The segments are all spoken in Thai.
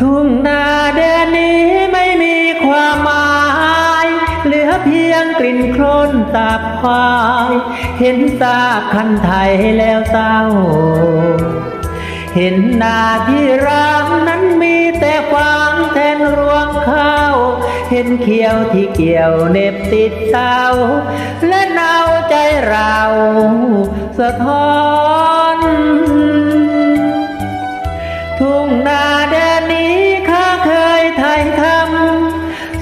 ทุ่งนาแดนนี้ไม่มีความหมาย เหลือเพียงกลิ่นโคลนตาบควาย เห็นตาคันไทยแล้วเศร้า เห็นนาที่ร้างนั้นมีแต่ฟางแทนรวงข้าว เห็นเขียวที่เกี่ยวเน็บติดเศร้าและเนาใจเรา สะท้อน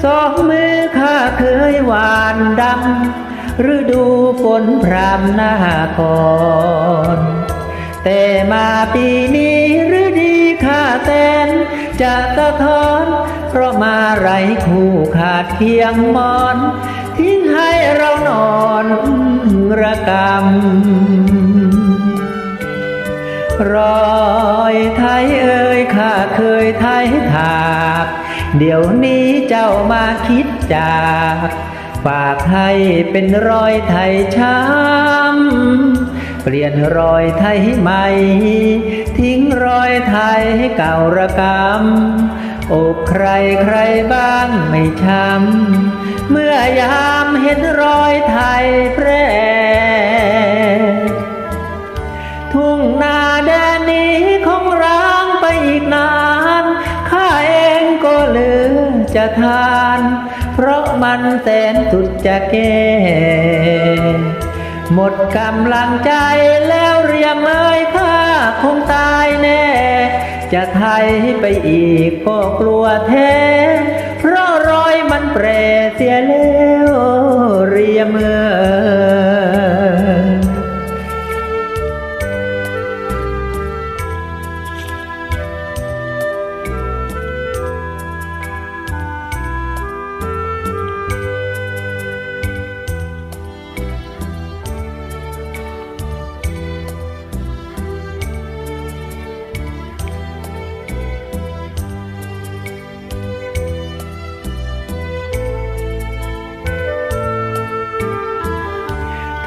สองมือข้าเคยหวานดำฤดูฝนพรำหน้าก่อนแต่มาปีนี้ฤดีข้าแตนจะสะท้อนเพราะมาไรคู่ขาดเคียงมอน ทิ้งให้เรานอนระกำรอยไทยเอ่ยข้าเคยไทยถาก เดี๋ยวนี้เจ้ามาคิดจากฝากให้เป็นรอยไทยช้ำเปลี่ยนรอยไทยใหม่ ทิ้งรอยไทยเก่าระกำอกใครใครบ้างไม่ช้ำเมื่อยามเห็นรอยไทยแพร่ทุ่งนาแดนนี้คงร้างไปอีกนาน จะทาน เพราะมันแสนสุดจะแก่หมดกำลังใจแล้วเรียมเอ้ยข้าคงตายแน่ จะไทยไปอีกก็กลัวแท้ เพราะรอยมันแปรเสียแล้ว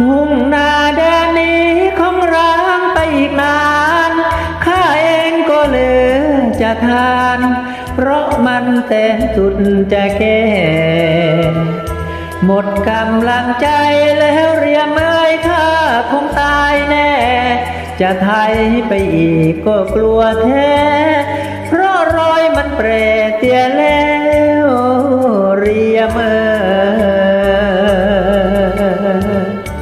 ทุ่งนาแดนนี้ของร้างไปอีกนาน ข้าเองก็เลยจะทาน เพราะมันแต่สุดจะแก่หมดกำลังใจแล้วเรียมเอ้ยข้าคงตายแน่ จะไทยไปอีกก็กลัวแท้ เพราะรอยมันเปรตเตียแล้วเรียมเอ้ย